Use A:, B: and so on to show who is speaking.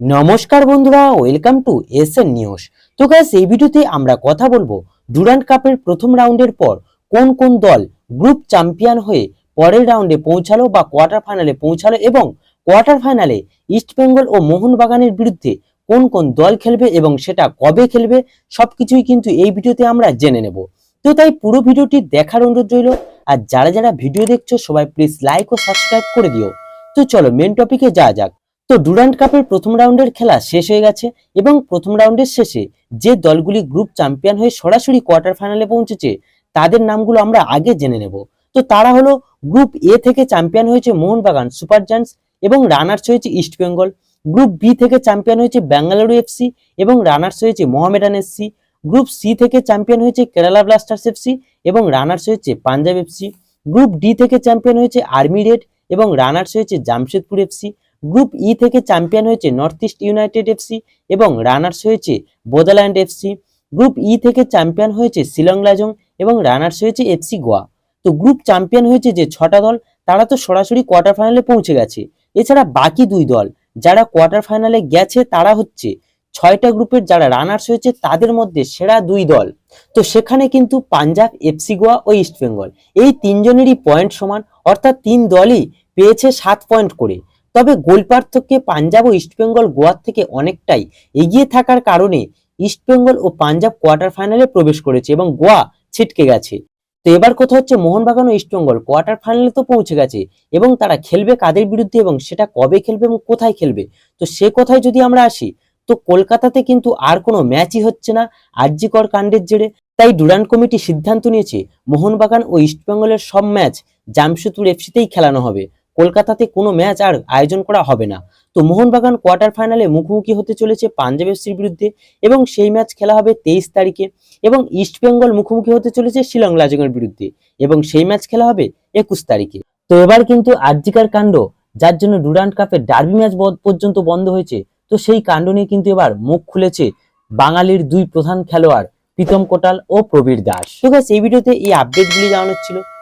A: নমস্কার বন্ধুরা welcome to S N news তো গ্যাস এই ভিডিওতে আমরা কথা বলব ডুরান্ট কাপের প্রথম রাউন্ডের পর কোন কোন দল গ্রুপ চ্যাম্পিয়ন হয়ে পরের রাউন্ডে পৌঁছালো বা কোয়ার্টার ফাইনালে পৌঁছালো এবং কোয়ার্টার ফাইনালে ইস্টবেঙ্গল ও মোহনবাগানের বিরুদ্ধে কোন কোন দল খেলবে এবং সেটা কবে খেলবে, সবকিছুই কিন্তু এই ভিডিওতে আমরা জেনে নেব। তো তাই পুরো ভিডিওটি দেখার অনুরোধ রইল, আর যারা যারা ভিডিও দেখছ, সবাই প্লিজ লাইক ও সাবস্ক্রাইব করে দিও। তো চলো মেন টপিকে যাওয়া যাক। তো ডুরান্ট কাপের প্রথম রাউন্ডের খেলা শেষ হয়ে গেছে এবং প্রথম রাউন্ডের শেষে যে দলগুলি গ্রুপ চ্যাম্পিয়ন হয়ে সরাসরি কোয়ার্টার ফাইনালে পৌঁছেছে, তাদের নামগুলো আমরা আগে জেনে নেব। তো তারা হলো গ্রুপ এ থেকে চ্যাম্পিয়ন হয়েছে মোহনবাগান সুপার জায়ান্টস এবং রানার্স হয়েছে ইস্টবেঙ্গল গ্রুপ বি থেকে চ্যাম্পিয়ন হয়েছে বেঙ্গালুরু এফসি এবং রানার্স হয়েছে মোহামেডান এফসি গ্রুপ সি থেকে চ্যাম্পিয়ন হয়েছে কেরালা ব্লাস্টার্স এফসি এবং রানার্স হয়েছে পাঞ্জাব এফসি গ্রুপ ডি থেকে চ্যাম্পিয়ন হয়েছে আর্মি রেড এবং রানার্স হয়েছে জামশেদপুর এফসি গ্রুপ ই থেকে চ্যাম্পিয়ন হয়েছে নর্থ ইস্ট ইউনাইটেড এফসি এবং রানার্স হয়েছে বোদাল্যান্ড এফসি গ্রুপ ই থেকে চ্যাম্পিয়ন হয়েছে শিলং লাজং এবং রানার্স হয়েছে এফসি গোয়া তো গ্রুপ চ্যাম্পিয়ন হয়েছে যে ছটা দল, তারা তো সরাসরি কোয়ার্টার ফাইনালে পৌঁছে গেছে। এছাড়া বাকি দুই দল, যারা কোয়ার্টার ফাইনালে গেছে, তারা হচ্ছে ছয়টা গ্রুপের যারা রানার্স হয়েছে, তাদের মধ্যে সেরা দুই দল। তো সেখানে কিন্তু পাঞ্জাব এফসি গোয়া ও ইস্টবেঙ্গল এই তিনজনেরই পয়েন্ট সমান, অর্থাৎ তিন দলই পেয়েছে সাত পয়েন্ট করে। তবে গোল পার্থক্যে পাঞ্জাব ও ইস্টবেঙ্গল গোয়ার থেকে অনেকটাই এগিয়ে থাকার কারণে ইস্টবেঙ্গল ও পাঞ্জাব কোয়ার্টার ফাইনালে প্রবেশ করেছে এবং গোয়া ছিটকে গেছে। তো এবার কথা হচ্ছে মোহনবাগান ও ইস্টবেঙ্গল কোয়ার্টার ফাইনালে তো পৌঁছে গেছে এবং তারা খেলবে কাদের বিরুদ্ধে এবং সেটা কবে খেলবে এবং কোথায় খেলবে? তো সে কথায় যদি আমরা আসি, তো কলকাতাতে কিন্তু আর কোনো ম্যাচই হচ্ছে না আরজিকর কাণ্ডের জেরে। তাই ডুরান্ট কমিটি সিদ্ধান্ত নিয়েছে, মোহনবাগান ও ইস্টবেঙ্গলের সব ম্যাচ জামশেদপুর এফসিতেই খেলানো হবে। কলকাতাতে কোনো ম্যাচ আর আয়োজন করা হবে না। তো মোহনবাগান কোয়ার্টার ফাইনালে মুখোমুখি হতে চলেছে পাঞ্জাব এফসির বিরুদ্ধে এবং সেই ম্যাচ খেলা হবে তেইশ তারিখে এবং ইস্টবেঙ্গল মুখোমুখি হতে চলেছে শিলং লাজংয়ের বিরুদ্ধে এবং সেই ম্যাচ খেলা হবে একুশ তারিখে। তো এবার কিন্তু আর্জিকার কাণ্ড যার জন্য ডুরান্ট কাপের ডার্বি ম্যাচ পর্যন্ত বন্ধ হয়েছে তো সেই কাণ্ড নিয়ে কিন্তু এবার মুখ খুলেছে বাঙালির দুই প্রধান খেলোয়াড় প্রীতম কোটাল ও প্রবীর দাস। তো guys, এই ভিডিওতে এই আপডেটগুলি জানানো ছিল।